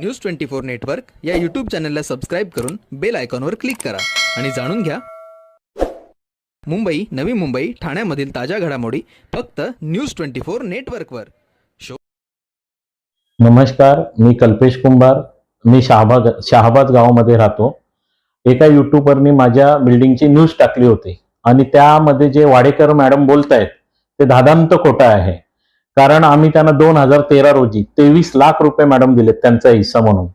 News twenty four network या YouTube चॅनलला subscribe करून बेल आयकॉनवर क्लिक करा. आणि जाणून घ्या. मुंबई नवी मुंबई ठाण्यामधील ताज्या घडामोडी फक्त न्यूज ट्वेंटी फोर नेटवर्कवर शो नमस्कार मी कल्पेश कुंभार. मी शहाबाग शहाबाद गावामध्ये राहतो. एका युट्यूबरनी माझ्या बिल्डिंगची न्यूज टाकली होती. आणि त्यामध्ये जे वाडेकर मॅडम बोलत आहेत ते दादांत खोटं आहे. कारण आम्ही त्यांना दोन हजार तेरा रोजी तेवीस लाख रुपये मॅडम दिलेत त्यांचा हिस्सा म्हणून.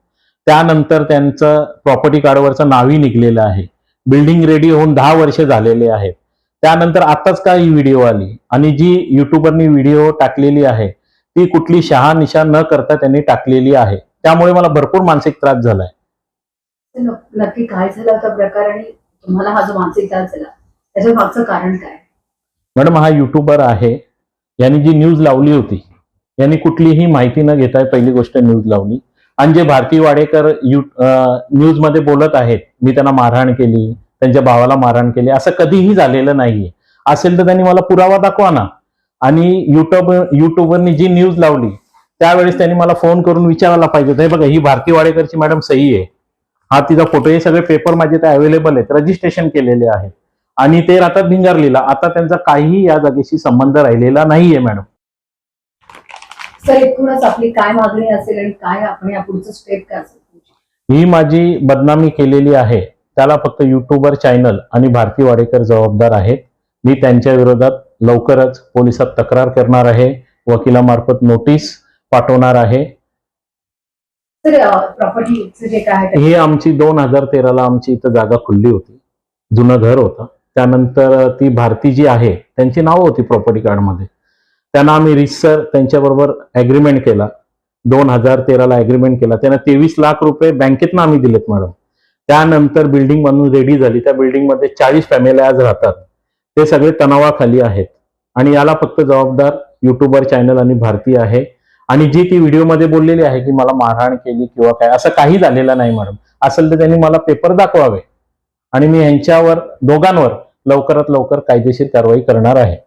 त्यानंतर त्यांचं प्रॉपर्टी कार्डवरचं नावही निघलेलं आहे. बिल्डिंग रेडी होऊन दहा वर्ष झालेले आहेत. त्यानंतर आताच काय ही व्हिडिओ आली? आणि जी युट्यूबरनी व्हिडिओ टाकलेली आहे ती कुठली शहानिशा न करता त्यांनी टाकलेली आहे. त्यामुळे मला भरपूर मानसिक त्रास झालाय. नक्की काय झाला होता प्रकार आणि तुम्हाला हा जो मानसिक त्रास झाला त्याच्या मागचं कारण काय? मॅडम हा युट्यूबर आहे. यांनी जी न्यूज लावली होती यांनी कुठलीही माहिती न घेता पहिली गोष्ट न्यूज लावली. आणि जे भारती वाडेकर यू न्यूजमध्ये बोलत आहेत मी त्यांना मारहाण केली त्यांच्या भावाला मारहाण केली असं कधीही झालेलं नाहीये. असेल तर त्यांनी मला पुरावा दाखवा ना. आणि युट्यूब युट्यूबवरनी जी न्यूज लावली त्यावेळेस त्यांनी मला फोन करून विचारायला पाहिजे होतं, हे बघा ही भारती वाडेकरची मॅडम सही आहे. हा तिचा फोटो हे सगळे पेपर माझे ते अवेलेबल आहेत. रजिस्ट्रेशन केलेले आहेत. आणि ते राहतात भिंगारलीला. आता त्यांचा काहीही या जागेशी संबंध राहिलेला नाहीये मॅडम. सर एकूणच आपली काय मागणी असेल आणि काय आपण पुढचं स्टेप काय ही माझी बदनामी केलेली आहे. त्याला फक्त युट्यूबर चॅनल आणि भारती वाडेकर जबाबदार आहेत. मी त्यांच्या विरोधात लवकरच पोलिसात तक्रार करणार आहे. वकिलामार्फत नोटीस पाठवणार आहे. आहे ही आमची दोन हजार तेराला आमची इथं जागा खुलली होती. जुनं घर होतं. त्यानंतर ती भारती जी आहे त्यांची नावं होती प्रॉपर्टी कार्डमध्ये त्यांना आम्ही रिसर त्यांच्याबरोबर ॲग्रीमेंट केला. दोन हजार तेराला ॲग्रीमेंट केला. त्यांना तेवीस लाख रुपये बँकेतनं आम्ही दिलेत मॅडम त्यानंतर बिल्डिंग बनून रेडी झाली. त्या बिल्डिंगमध्ये चाळीस फॅमिली आज राहतात. ते सगळे तणावाखाली आहेत. आणि याला फक्त जबाबदार युट्यूबर चॅनल आणि भारती आहे. आणि जी ती व्हिडिओमध्ये बोललेली आहे की मला मारहाण केली किंवा काय असं काही झालेलं नाही मॅडम असेल तर त्यांनी मला पेपर दाखवावे. आणि मी यांच्यावर दोघांवर लवकरात लवकर कायदेशीर कारवाई करणार आहे.